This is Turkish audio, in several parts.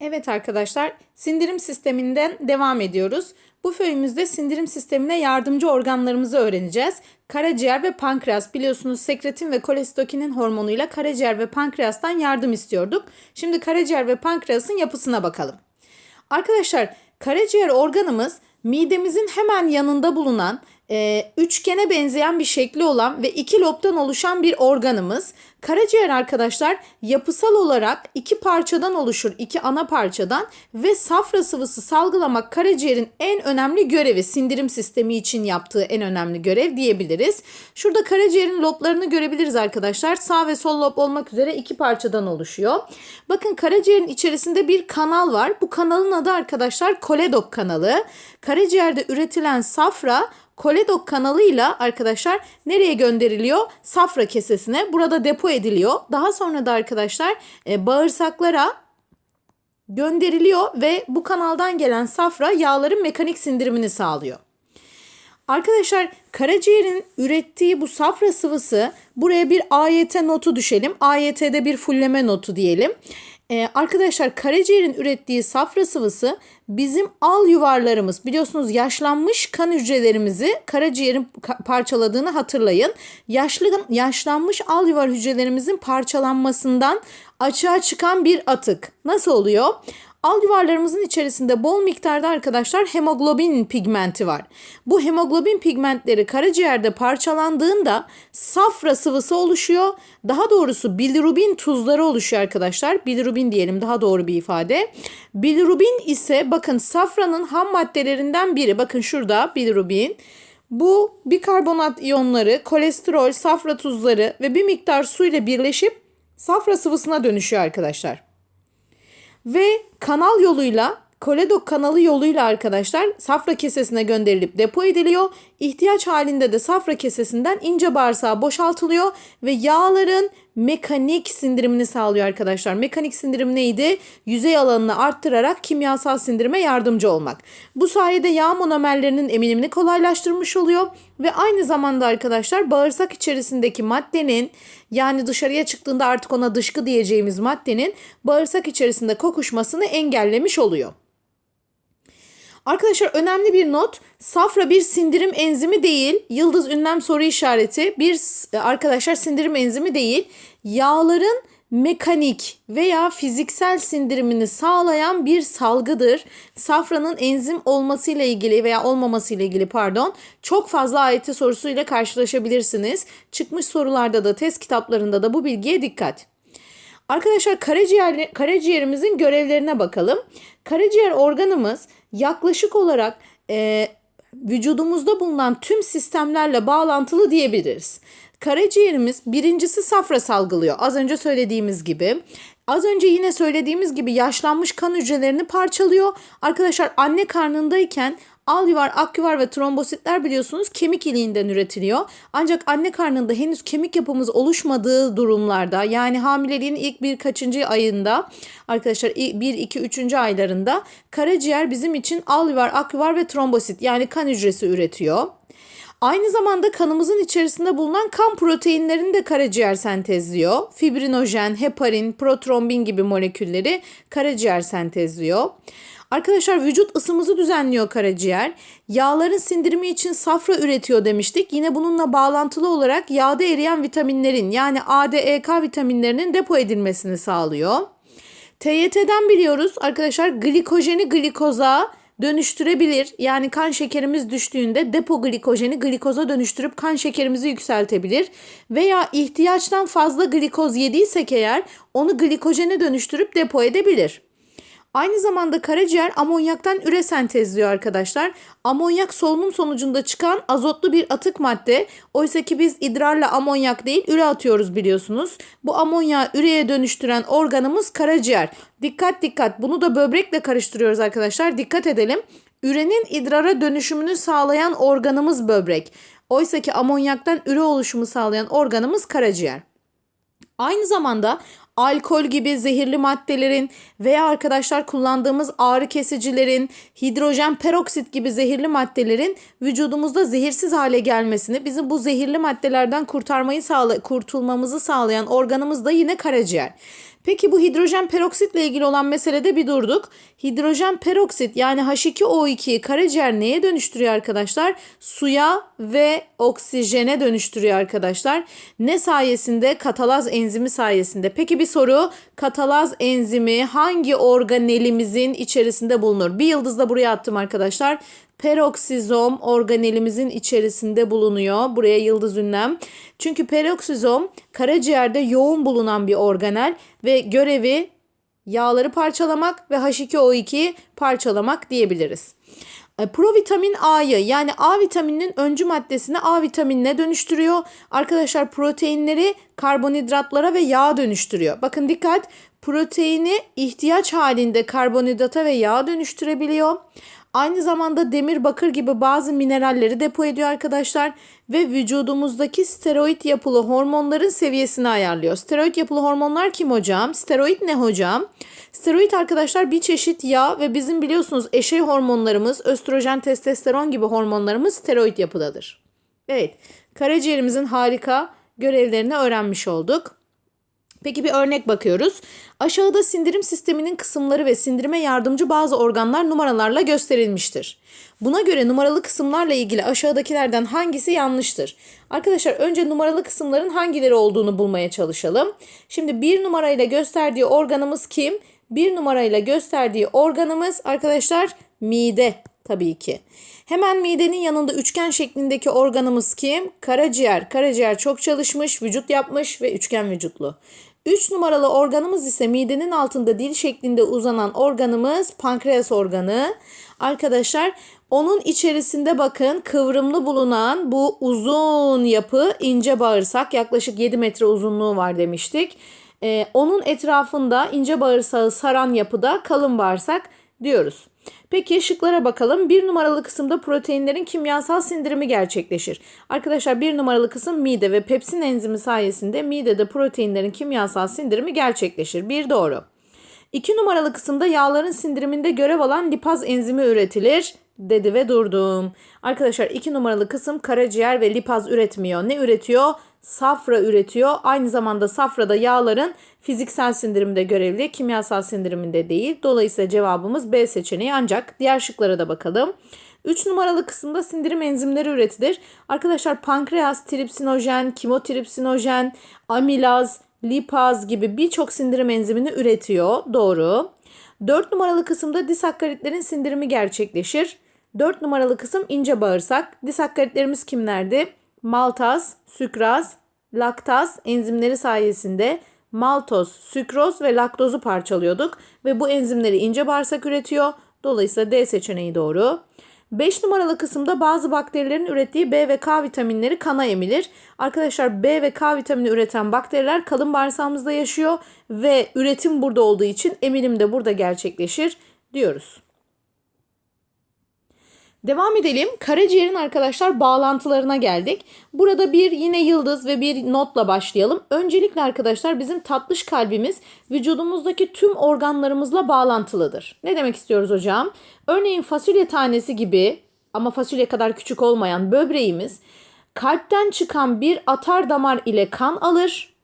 Evet arkadaşlar, sindirim sisteminden devam ediyoruz. Bu föyümüzde sindirim sistemine yardımcı organlarımızı öğreneceğiz. Karaciğer ve pankreas biliyorsunuz sekretin ve kolestokinin hormonuyla karaciğer ve pankreastan yardım istiyorduk. Şimdi karaciğer ve pankreasın yapısına bakalım. Arkadaşlar karaciğer organımız midemizin hemen yanında bulunan e, üçgene benzeyen bir şekli olan ve iki lobdan oluşan bir organımız. Karaciğer arkadaşlar yapısal olarak iki parçadan oluşur, iki ana parçadan ve safra sıvısı salgılamak karaciğerin en önemli görevi, sindirim sistemi için yaptığı en önemli görev diyebiliriz. Şurada karaciğerin loblarını görebiliriz arkadaşlar. Sağ ve sol lob olmak üzere iki parçadan oluşuyor. Bakın karaciğerin içerisinde bir kanal var. Bu kanalın adı arkadaşlar koledok kanalı. Karaciğerde üretilen safra koledok kanalıyla arkadaşlar nereye gönderiliyor? Safra kesesine. Burada depo ediliyor. Daha sonra da arkadaşlar e, bağırsaklara gönderiliyor ve bu kanaldan gelen safra yağların mekanik sindirimini sağlıyor. Arkadaşlar karaciğerin ürettiği bu safra sıvısı buraya bir AYT notu düşelim. AYT'de bir fulleme notu diyelim. Ee, arkadaşlar karaciğerin ürettiği safra sıvısı bizim al yuvarlarımız biliyorsunuz yaşlanmış kan hücrelerimizi karaciğerin parçaladığını hatırlayın. Yaşlı, yaşlanmış al yuvar hücrelerimizin parçalanmasından açığa çıkan bir atık. Nasıl oluyor? Al yuvarlarımızın içerisinde bol miktarda arkadaşlar hemoglobin pigmenti var. Bu hemoglobin pigmentleri karaciğerde parçalandığında safra sıvısı oluşuyor. Daha doğrusu bilirubin tuzları oluşuyor arkadaşlar. Bilirubin diyelim daha doğru bir ifade. Bilirubin ise bakın safranın ham maddelerinden biri. Bakın şurada bilirubin. Bu bikarbonat iyonları, kolesterol, safra tuzları ve bir miktar su ile birleşip safra sıvısına dönüşüyor arkadaşlar. Ve kanal yoluyla koledok kanalı yoluyla arkadaşlar safra kesesine gönderilip depo ediliyor. İhtiyaç halinde de safra kesesinden ince bağırsağa boşaltılıyor ve yağların mekanik sindirimini sağlıyor arkadaşlar. Mekanik sindirim neydi? Yüzey alanını arttırarak kimyasal sindirime yardımcı olmak. Bu sayede yağ monomerlerinin eminimini kolaylaştırmış oluyor ve aynı zamanda arkadaşlar bağırsak içerisindeki maddenin yani dışarıya çıktığında artık ona dışkı diyeceğimiz maddenin bağırsak içerisinde kokuşmasını engellemiş oluyor. Arkadaşlar önemli bir not. Safra bir sindirim enzimi değil. Yıldız ünlem soru işareti. Bir arkadaşlar sindirim enzimi değil. Yağların mekanik veya fiziksel sindirimini sağlayan bir salgıdır. Safranın enzim olmasıyla ilgili veya olmamasıyla ilgili pardon çok fazla AYT sorusuyla karşılaşabilirsiniz. Çıkmış sorularda da test kitaplarında da bu bilgiye dikkat. Arkadaşlar karaciğer, karaciğerimizin görevlerine bakalım. Karaciğer organımız yaklaşık olarak e, vücudumuzda bulunan tüm sistemlerle bağlantılı diyebiliriz. Karaciğerimiz birincisi safra salgılıyor. Az önce söylediğimiz gibi. Az önce yine söylediğimiz gibi yaşlanmış kan hücrelerini parçalıyor. Arkadaşlar anne karnındayken Alüvar, akyuvar ve trombositler biliyorsunuz kemik iliğinden üretiliyor. Ancak anne karnında henüz kemik yapımız oluşmadığı durumlarda yani hamileliğin ilk bir kaçıncı ayında arkadaşlar 1, 2, 3. aylarında karaciğer bizim için alüvar, akyuvar ve trombosit yani kan hücresi üretiyor. Aynı zamanda kanımızın içerisinde bulunan kan proteinlerini de karaciğer sentezliyor. Fibrinojen, heparin, protrombin gibi molekülleri karaciğer sentezliyor. Arkadaşlar vücut ısımızı düzenliyor karaciğer. Yağların sindirimi için safra üretiyor demiştik. Yine bununla bağlantılı olarak yağda eriyen vitaminlerin yani A, D, E, K vitaminlerinin depo edilmesini sağlıyor. TYT'den biliyoruz arkadaşlar glikojeni glikoza dönüştürebilir. Yani kan şekerimiz düştüğünde depo glikojeni glikoza dönüştürüp kan şekerimizi yükseltebilir. Veya ihtiyaçtan fazla glikoz yediysek eğer onu glikojene dönüştürüp depo edebilir. Aynı zamanda karaciğer amonyaktan üre sentezliyor arkadaşlar. Amonyak solunum sonucunda çıkan azotlu bir atık madde. Oysa ki biz idrarla amonyak değil üre atıyoruz biliyorsunuz. Bu amonyağı üreye dönüştüren organımız karaciğer. Dikkat dikkat bunu da böbrekle karıştırıyoruz arkadaşlar. Dikkat edelim. Ürenin idrara dönüşümünü sağlayan organımız böbrek. Oysa ki amonyaktan üre oluşumu sağlayan organımız karaciğer. Aynı zamanda alkol gibi zehirli maddelerin veya arkadaşlar kullandığımız ağrı kesicilerin, hidrojen peroksit gibi zehirli maddelerin vücudumuzda zehirsiz hale gelmesini, bizim bu zehirli maddelerden kurtarmayı sağla kurtulmamızı sağlayan organımız da yine karaciğer. Peki bu hidrojen peroksitle ilgili olan meselede bir durduk. Hidrojen peroksit yani H2O2'yi karaciğer neye dönüştürüyor arkadaşlar? Suya ve oksijene dönüştürüyor arkadaşlar. Ne sayesinde? Katalaz enzimi sayesinde. Peki bir soru. Katalaz enzimi hangi organelimizin içerisinde bulunur? Bir yıldız da buraya attım arkadaşlar peroksizom organelimizin içerisinde bulunuyor. Buraya yıldız ünlem. Çünkü peroksizom karaciğerde yoğun bulunan bir organel ve görevi yağları parçalamak ve H2O2'yi parçalamak diyebiliriz. E, Provitamin A'yı yani A vitamininin öncü maddesini A vitaminine dönüştürüyor. Arkadaşlar proteinleri karbonhidratlara ve yağ dönüştürüyor. Bakın dikkat proteini ihtiyaç halinde karbonhidrata ve yağ dönüştürebiliyor. Aynı zamanda demir, bakır gibi bazı mineralleri depo ediyor arkadaşlar ve vücudumuzdaki steroid yapılı hormonların seviyesini ayarlıyor. Steroid yapılı hormonlar kim hocam? Steroid ne hocam? Steroid arkadaşlar bir çeşit yağ ve bizim biliyorsunuz eşey hormonlarımız, östrojen, testosteron gibi hormonlarımız steroid yapıdadır. Evet, karaciğerimizin harika görevlerini öğrenmiş olduk. Peki bir örnek bakıyoruz. Aşağıda sindirim sisteminin kısımları ve sindirime yardımcı bazı organlar numaralarla gösterilmiştir. Buna göre numaralı kısımlarla ilgili aşağıdakilerden hangisi yanlıştır? Arkadaşlar önce numaralı kısımların hangileri olduğunu bulmaya çalışalım. Şimdi bir numarayla gösterdiği organımız kim? Bir numarayla gösterdiği organımız arkadaşlar mide tabii ki. Hemen midenin yanında üçgen şeklindeki organımız kim? Karaciğer. Karaciğer çok çalışmış, vücut yapmış ve üçgen vücutlu. 3 numaralı organımız ise midenin altında dil şeklinde uzanan organımız pankreas organı. Arkadaşlar onun içerisinde bakın kıvrımlı bulunan bu uzun yapı ince bağırsak yaklaşık 7 metre uzunluğu var demiştik. Ee, onun etrafında ince bağırsağı saran yapıda kalın bağırsak diyoruz. Peki şıklara bakalım. Bir numaralı kısımda proteinlerin kimyasal sindirimi gerçekleşir. Arkadaşlar bir numaralı kısım mide ve pepsin enzimi sayesinde midede proteinlerin kimyasal sindirimi gerçekleşir. Bir doğru. İki numaralı kısımda yağların sindiriminde görev alan lipaz enzimi üretilir dedi ve durdum. Arkadaşlar iki numaralı kısım karaciğer ve lipaz üretmiyor. Ne üretiyor? Safra üretiyor. Aynı zamanda safrada yağların fiziksel sindirimde görevli, kimyasal sindiriminde değil. Dolayısıyla cevabımız B seçeneği ancak diğer şıklara da bakalım. 3 numaralı kısımda sindirim enzimleri üretilir. Arkadaşlar pankreas, tripsinojen, kimotripsinojen, amilaz, lipaz gibi birçok sindirim enzimini üretiyor. Doğru. 4 numaralı kısımda disakkaritlerin sindirimi gerçekleşir. 4 numaralı kısım ince bağırsak. Disakkaritlerimiz kimlerdi? Maltaz, sükraz, laktaz enzimleri sayesinde maltoz, sükroz ve laktozu parçalıyorduk ve bu enzimleri ince bağırsak üretiyor. Dolayısıyla D seçeneği doğru. 5 numaralı kısımda bazı bakterilerin ürettiği B ve K vitaminleri kana emilir. Arkadaşlar B ve K vitamini üreten bakteriler kalın bağırsağımızda yaşıyor ve üretim burada olduğu için emilim de burada gerçekleşir diyoruz. Devam edelim. Karaciğerin arkadaşlar bağlantılarına geldik. Burada bir yine yıldız ve bir notla başlayalım. Öncelikle arkadaşlar bizim tatlış kalbimiz vücudumuzdaki tüm organlarımızla bağlantılıdır. Ne demek istiyoruz hocam? Örneğin fasulye tanesi gibi ama fasulye kadar küçük olmayan böbreğimiz kalpten çıkan bir atar damar ile kan alır.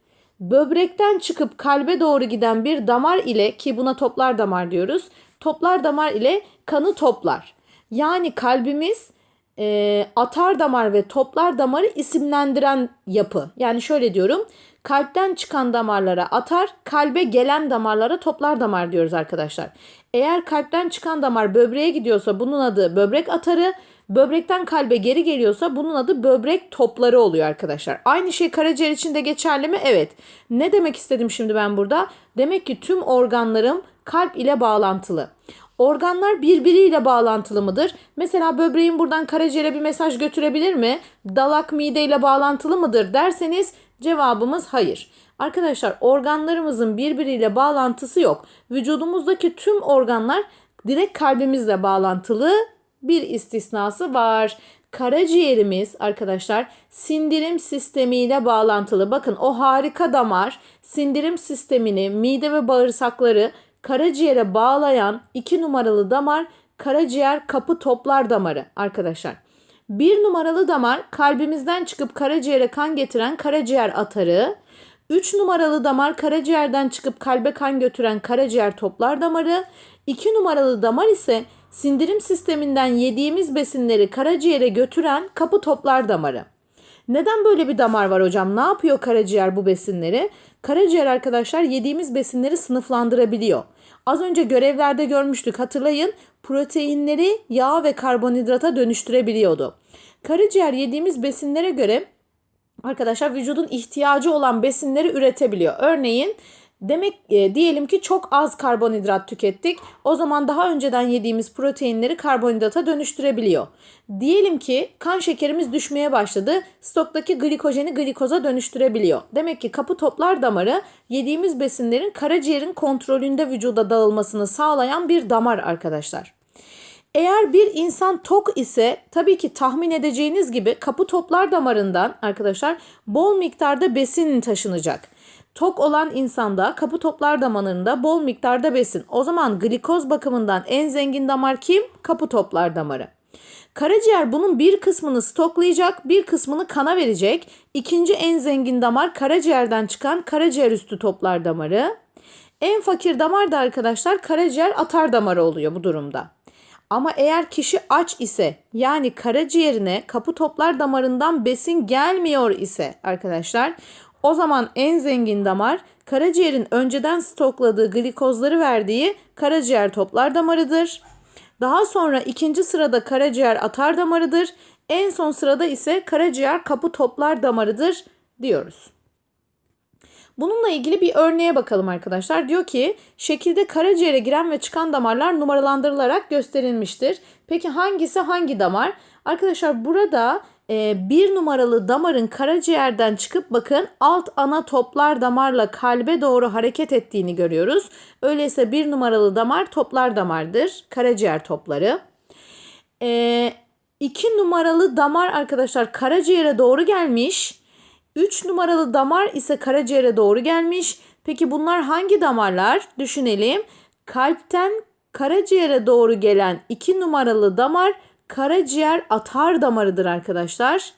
Böbrekten çıkıp kalbe doğru giden bir damar ile ki buna toplar damar diyoruz. Toplar damar ile kanı toplar. Yani kalbimiz e, atar damar ve toplar damarı isimlendiren yapı. Yani şöyle diyorum. Kalpten çıkan damarlara atar, kalbe gelen damarlara toplar damar diyoruz arkadaşlar. Eğer kalpten çıkan damar böbreğe gidiyorsa bunun adı böbrek atarı, böbrekten kalbe geri geliyorsa bunun adı böbrek topları oluyor arkadaşlar. Aynı şey karaciğer için de geçerli mi? Evet. Ne demek istedim şimdi ben burada? Demek ki tüm organlarım kalp ile bağlantılı. Organlar birbiriyle bağlantılı mıdır? Mesela böbreğin buradan karaciğere bir mesaj götürebilir mi? Dalak mideyle bağlantılı mıdır derseniz cevabımız hayır. Arkadaşlar organlarımızın birbiriyle bağlantısı yok. Vücudumuzdaki tüm organlar direkt kalbimizle bağlantılı. Bir istisnası var. Karaciğerimiz arkadaşlar sindirim sistemiyle bağlantılı. Bakın o harika damar sindirim sistemini, mide ve bağırsakları karaciğere bağlayan iki numaralı damar karaciğer kapı toplar damarı arkadaşlar. Bir numaralı damar kalbimizden çıkıp karaciğere kan getiren karaciğer atarı. 3 numaralı damar karaciğerden çıkıp kalbe kan götüren karaciğer toplar damarı. 2 numaralı damar ise sindirim sisteminden yediğimiz besinleri karaciğere götüren kapı toplar damarı. Neden böyle bir damar var hocam? Ne yapıyor karaciğer bu besinleri? Karaciğer arkadaşlar yediğimiz besinleri sınıflandırabiliyor. Az önce görevlerde görmüştük hatırlayın. Proteinleri yağ ve karbonhidrata dönüştürebiliyordu. Karaciğer yediğimiz besinlere göre arkadaşlar vücudun ihtiyacı olan besinleri üretebiliyor. Örneğin demek e, diyelim ki çok az karbonhidrat tükettik. O zaman daha önceden yediğimiz proteinleri karbonhidrata dönüştürebiliyor. Diyelim ki kan şekerimiz düşmeye başladı. Stoktaki glikojeni glikoza dönüştürebiliyor. Demek ki kapı toplar damarı yediğimiz besinlerin karaciğerin kontrolünde vücuda dağılmasını sağlayan bir damar arkadaşlar. Eğer bir insan tok ise tabii ki tahmin edeceğiniz gibi kapı toplar damarından arkadaşlar bol miktarda besin taşınacak. Tok olan insanda kapı toplar damarında bol miktarda besin. O zaman glikoz bakımından en zengin damar kim? Kapı toplar damarı. Karaciğer bunun bir kısmını stoklayacak, bir kısmını kana verecek. İkinci en zengin damar karaciğerden çıkan karaciğer üstü toplar damarı. En fakir damar da arkadaşlar karaciğer atar damarı oluyor bu durumda. Ama eğer kişi aç ise yani karaciğerine kapı toplar damarından besin gelmiyor ise arkadaşlar o zaman en zengin damar karaciğerin önceden stokladığı glikozları verdiği karaciğer toplar damarıdır. Daha sonra ikinci sırada karaciğer atar damarıdır. En son sırada ise karaciğer kapı toplar damarıdır diyoruz. Bununla ilgili bir örneğe bakalım arkadaşlar. Diyor ki şekilde karaciğere giren ve çıkan damarlar numaralandırılarak gösterilmiştir. Peki hangisi hangi damar? Arkadaşlar burada e, bir numaralı damarın karaciğerden çıkıp bakın alt ana toplar damarla kalbe doğru hareket ettiğini görüyoruz. Öyleyse bir numaralı damar toplar damardır. Karaciğer topları. E, iki numaralı damar arkadaşlar karaciğere doğru gelmiş. 3 numaralı damar ise karaciğere doğru gelmiş. Peki bunlar hangi damarlar? Düşünelim. Kalpten karaciğere doğru gelen 2 numaralı damar karaciğer atar damarıdır arkadaşlar.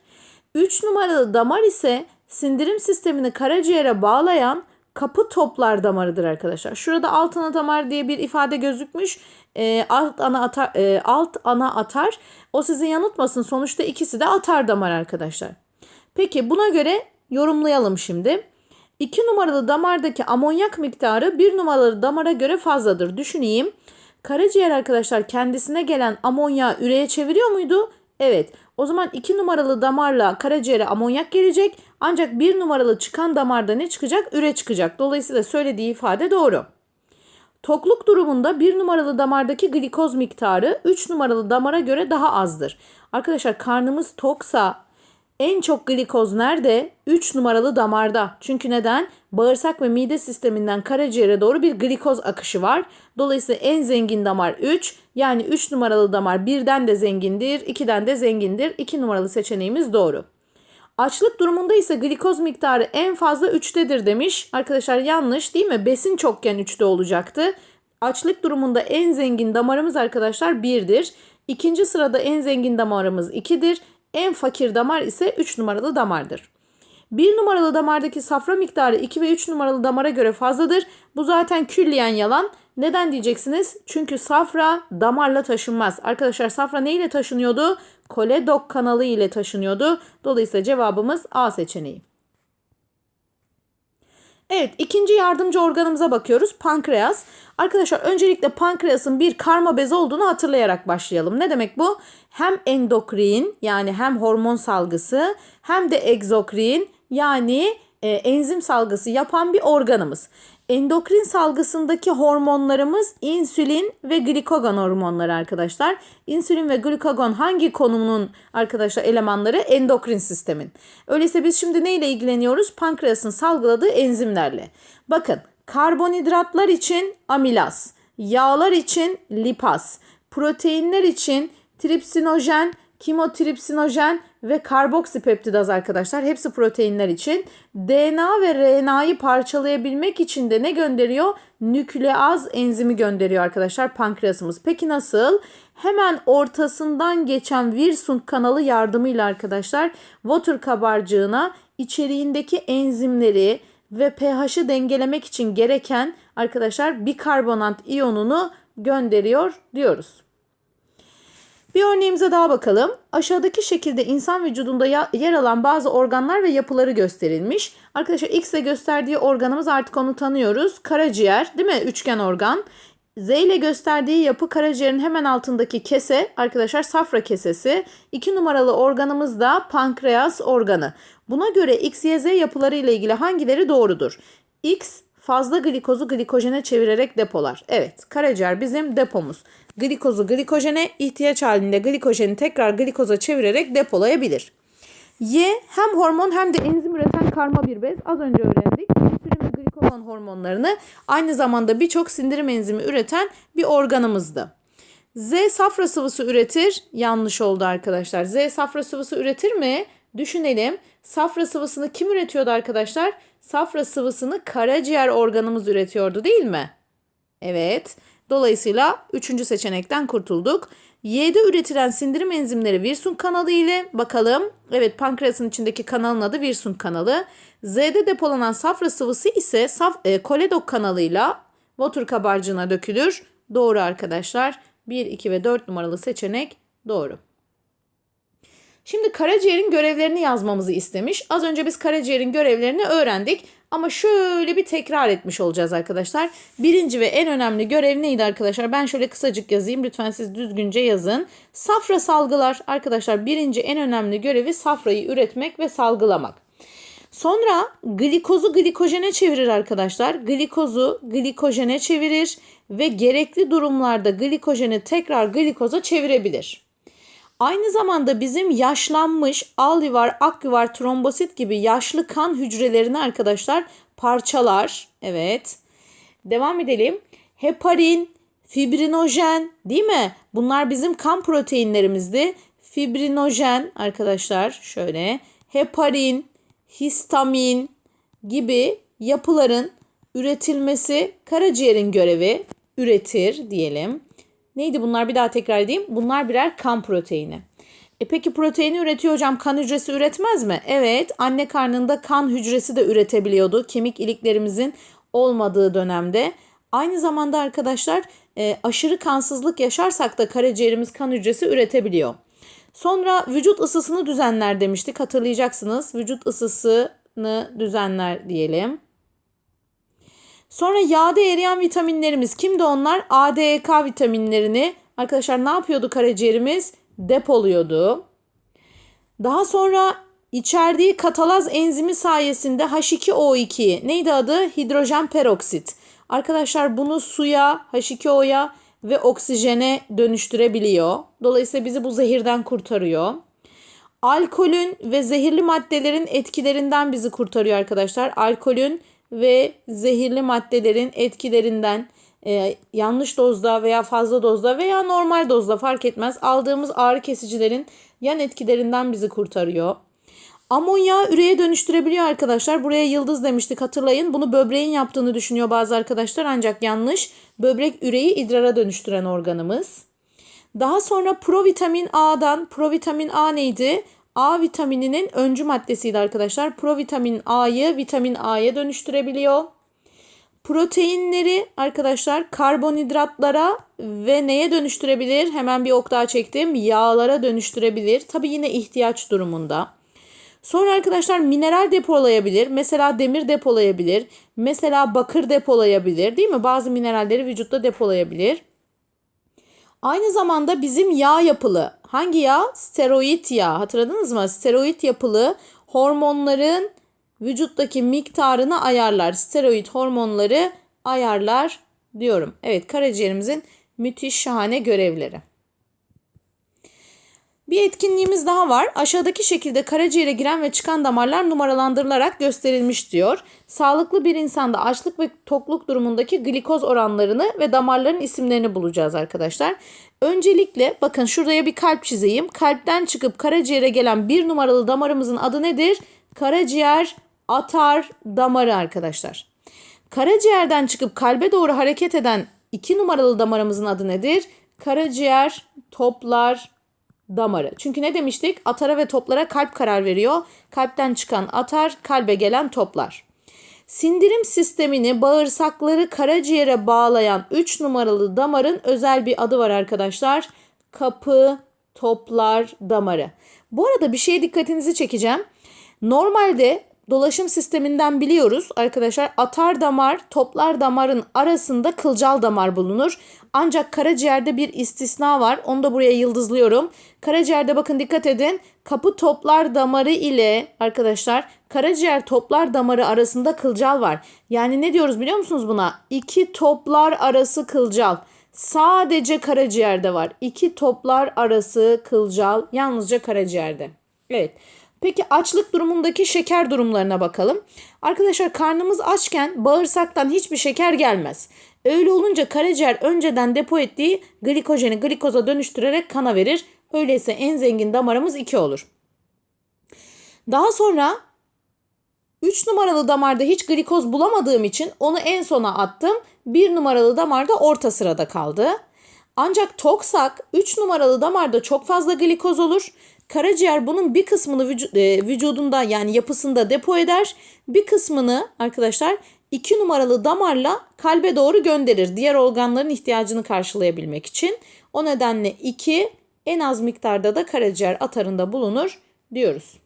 3 numaralı damar ise sindirim sistemini karaciğere bağlayan kapı toplar damarıdır arkadaşlar. Şurada alt ana damar diye bir ifade gözükmüş. E, alt ana atar e, alt ana atar. O sizi yanıltmasın. Sonuçta ikisi de atar damar arkadaşlar. Peki buna göre yorumlayalım şimdi. 2 numaralı damardaki amonyak miktarı 1 numaralı damara göre fazladır. Düşüneyim. Karaciğer arkadaşlar kendisine gelen amonyağı üreye çeviriyor muydu? Evet. O zaman 2 numaralı damarla karaciğere amonyak gelecek. Ancak 1 numaralı çıkan damarda ne çıkacak? Üre çıkacak. Dolayısıyla söylediği ifade doğru. Tokluk durumunda 1 numaralı damardaki glikoz miktarı 3 numaralı damara göre daha azdır. Arkadaşlar karnımız toksa en çok glikoz nerede? 3 numaralı damarda. Çünkü neden? Bağırsak ve mide sisteminden karaciğere doğru bir glikoz akışı var. Dolayısıyla en zengin damar 3. Yani 3 numaralı damar 1'den de zengindir, 2'den de zengindir. 2 numaralı seçeneğimiz doğru. Açlık durumunda ise glikoz miktarı en fazla 3'tedir demiş. Arkadaşlar yanlış değil mi? Besin çokken 3'te olacaktı. Açlık durumunda en zengin damarımız arkadaşlar 1'dir. İkinci sırada en zengin damarımız 2'dir. En fakir damar ise 3 numaralı damardır. 1 numaralı damardaki safra miktarı 2 ve 3 numaralı damara göre fazladır. Bu zaten külliyen yalan. Neden diyeceksiniz? Çünkü safra damarla taşınmaz. Arkadaşlar safra ne ile taşınıyordu? Koledok kanalı ile taşınıyordu. Dolayısıyla cevabımız A seçeneği. Evet ikinci yardımcı organımıza bakıyoruz. Pankreas. Arkadaşlar öncelikle pankreasın bir karma bezi olduğunu hatırlayarak başlayalım. Ne demek bu? Hem endokrin yani hem hormon salgısı hem de egzokrin yani e, enzim salgısı yapan bir organımız. Endokrin salgısındaki hormonlarımız insülin ve glikagon hormonları arkadaşlar. İnsülin ve glikagon hangi konumunun arkadaşlar elemanları? Endokrin sistemin. Öyleyse biz şimdi neyle ilgileniyoruz? Pankreasın salgıladığı enzimlerle. Bakın karbonhidratlar için amilaz, yağlar için lipaz, proteinler için tripsinojen, kimotripsinojen ve karboksipeptidaz arkadaşlar. Hepsi proteinler için. DNA ve RNA'yı parçalayabilmek için de ne gönderiyor? Nükleaz enzimi gönderiyor arkadaşlar pankreasımız. Peki nasıl? Hemen ortasından geçen Wirsung kanalı yardımıyla arkadaşlar water kabarcığına içeriğindeki enzimleri ve pH'ı dengelemek için gereken arkadaşlar bikarbonat iyonunu gönderiyor diyoruz. Bir örneğimize daha bakalım. Aşağıdaki şekilde insan vücudunda yer alan bazı organlar ve yapıları gösterilmiş. Arkadaşlar X ile gösterdiği organımız artık onu tanıyoruz. Karaciğer değil mi? Üçgen organ. Z ile gösterdiği yapı karaciğerin hemen altındaki kese arkadaşlar safra kesesi. 2 numaralı organımız da pankreas organı. Buna göre X, Y, Z yapıları ile ilgili hangileri doğrudur? X fazla glikozu glikojene çevirerek depolar. Evet karaciğer bizim depomuz. Glikozu glikojene ihtiyaç halinde glikojeni tekrar glikoza çevirerek depolayabilir. Y hem hormon hem de enzim üreten karma bir bez. Az önce öğrendik. İnsülin ve glikagon hormonlarını aynı zamanda birçok sindirim enzimi üreten bir organımızdı. Z safra sıvısı üretir. Yanlış oldu arkadaşlar. Z safra sıvısı üretir mi? Düşünelim. Safra sıvısını kim üretiyordu arkadaşlar? Safra sıvısını karaciğer organımız üretiyordu değil mi? Evet. Dolayısıyla üçüncü seçenekten kurtulduk. Y'de üretilen sindirim enzimleri Wilson kanalı ile bakalım. Evet pankreasın içindeki kanalın adı Wilson kanalı. Z'de depolanan safra sıvısı ise saf, e, koledok kanalıyla Water kabarcığına dökülür. Doğru arkadaşlar. 1, 2 ve 4 numaralı seçenek doğru. Şimdi karaciğerin görevlerini yazmamızı istemiş. Az önce biz karaciğerin görevlerini öğrendik. Ama şöyle bir tekrar etmiş olacağız arkadaşlar. Birinci ve en önemli görev neydi arkadaşlar? Ben şöyle kısacık yazayım. Lütfen siz düzgünce yazın. Safra salgılar. Arkadaşlar birinci en önemli görevi safrayı üretmek ve salgılamak. Sonra glikozu glikojene çevirir arkadaşlar. Glikozu glikojene çevirir ve gerekli durumlarda glikojeni tekrar glikoza çevirebilir. Aynı zamanda bizim yaşlanmış alveolar, aküvar, trombosit gibi yaşlı kan hücrelerini arkadaşlar parçalar. Evet. Devam edelim. Heparin, fibrinojen değil mi? Bunlar bizim kan proteinlerimizdi. Fibrinojen arkadaşlar şöyle. Heparin, histamin gibi yapıların üretilmesi karaciğerin görevi üretir diyelim. Neydi bunlar bir daha tekrar edeyim. Bunlar birer kan proteini. E peki proteini üretiyor hocam kan hücresi üretmez mi? Evet anne karnında kan hücresi de üretebiliyordu kemik iliklerimizin olmadığı dönemde. Aynı zamanda arkadaşlar e, aşırı kansızlık yaşarsak da karaciğerimiz kan hücresi üretebiliyor. Sonra vücut ısısını düzenler demiştik hatırlayacaksınız. Vücut ısısını düzenler diyelim. Sonra yağda eriyen vitaminlerimiz kimdi onlar? A, D, E, K vitaminlerini arkadaşlar ne yapıyordu karaciğerimiz? Depoluyordu. Daha sonra içerdiği katalaz enzimi sayesinde H2O2 neydi adı? Hidrojen peroksit. Arkadaşlar bunu suya, H2O'ya ve oksijene dönüştürebiliyor. Dolayısıyla bizi bu zehirden kurtarıyor. Alkolün ve zehirli maddelerin etkilerinden bizi kurtarıyor arkadaşlar. Alkolün ve zehirli maddelerin etkilerinden e, yanlış dozda veya fazla dozda veya normal dozda fark etmez aldığımız ağrı kesicilerin yan etkilerinden bizi kurtarıyor. Amonyağı üreye dönüştürebiliyor arkadaşlar. Buraya yıldız demiştik hatırlayın. Bunu böbreğin yaptığını düşünüyor bazı arkadaşlar ancak yanlış. Böbrek üreyi idrara dönüştüren organımız. Daha sonra provitamin A'dan, provitamin A neydi? A vitamininin öncü maddesiydi arkadaşlar. Provitamin A'yı vitamin A'ya dönüştürebiliyor. Proteinleri arkadaşlar karbonhidratlara ve neye dönüştürebilir? Hemen bir ok daha çektim. Yağlara dönüştürebilir. Tabi yine ihtiyaç durumunda. Sonra arkadaşlar mineral depolayabilir. Mesela demir depolayabilir. Mesela bakır depolayabilir. Değil mi? Bazı mineralleri vücutta depolayabilir. Aynı zamanda bizim yağ yapılı hangi yağ? Steroid yağ. Hatırladınız mı? Steroid yapılı hormonların vücuttaki miktarını ayarlar. Steroid hormonları ayarlar diyorum. Evet karaciğerimizin müthiş şahane görevleri. Bir etkinliğimiz daha var. Aşağıdaki şekilde karaciğere giren ve çıkan damarlar numaralandırılarak gösterilmiş diyor. Sağlıklı bir insanda açlık ve tokluk durumundaki glikoz oranlarını ve damarların isimlerini bulacağız arkadaşlar. Öncelikle bakın şuraya bir kalp çizeyim. Kalpten çıkıp karaciğere gelen bir numaralı damarımızın adı nedir? Karaciğer atar damarı arkadaşlar. Karaciğerden çıkıp kalbe doğru hareket eden iki numaralı damarımızın adı nedir? Karaciğer toplar damarı. Çünkü ne demiştik? Atara ve toplara kalp karar veriyor. Kalpten çıkan atar, kalbe gelen toplar. Sindirim sistemini bağırsakları karaciğere bağlayan 3 numaralı damarın özel bir adı var arkadaşlar. Kapı toplar damarı. Bu arada bir şeye dikkatinizi çekeceğim. Normalde dolaşım sisteminden biliyoruz arkadaşlar atar damar toplar damarın arasında kılcal damar bulunur. Ancak karaciğerde bir istisna var. Onu da buraya yıldızlıyorum. Karaciğerde bakın dikkat edin. Kapı toplar damarı ile arkadaşlar karaciğer toplar damarı arasında kılcal var. Yani ne diyoruz biliyor musunuz buna? İki toplar arası kılcal. Sadece karaciğerde var. İki toplar arası kılcal yalnızca karaciğerde. Evet. Peki açlık durumundaki şeker durumlarına bakalım. Arkadaşlar karnımız açken bağırsaktan hiçbir şeker gelmez. Öyle olunca karaciğer önceden depo ettiği glikojeni glikoza dönüştürerek kana verir. Öyleyse en zengin damarımız 2 olur. Daha sonra 3 numaralı damarda hiç glikoz bulamadığım için onu en sona attım. 1 numaralı damarda orta sırada kaldı. Ancak toksak 3 numaralı damarda çok fazla glikoz olur. Karaciğer bunun bir kısmını e, vücudunda yani yapısında depo eder. Bir kısmını arkadaşlar 2 numaralı damarla kalbe doğru gönderir. Diğer organların ihtiyacını karşılayabilmek için. O nedenle 2 en az miktarda da karaciğer atarında bulunur diyoruz.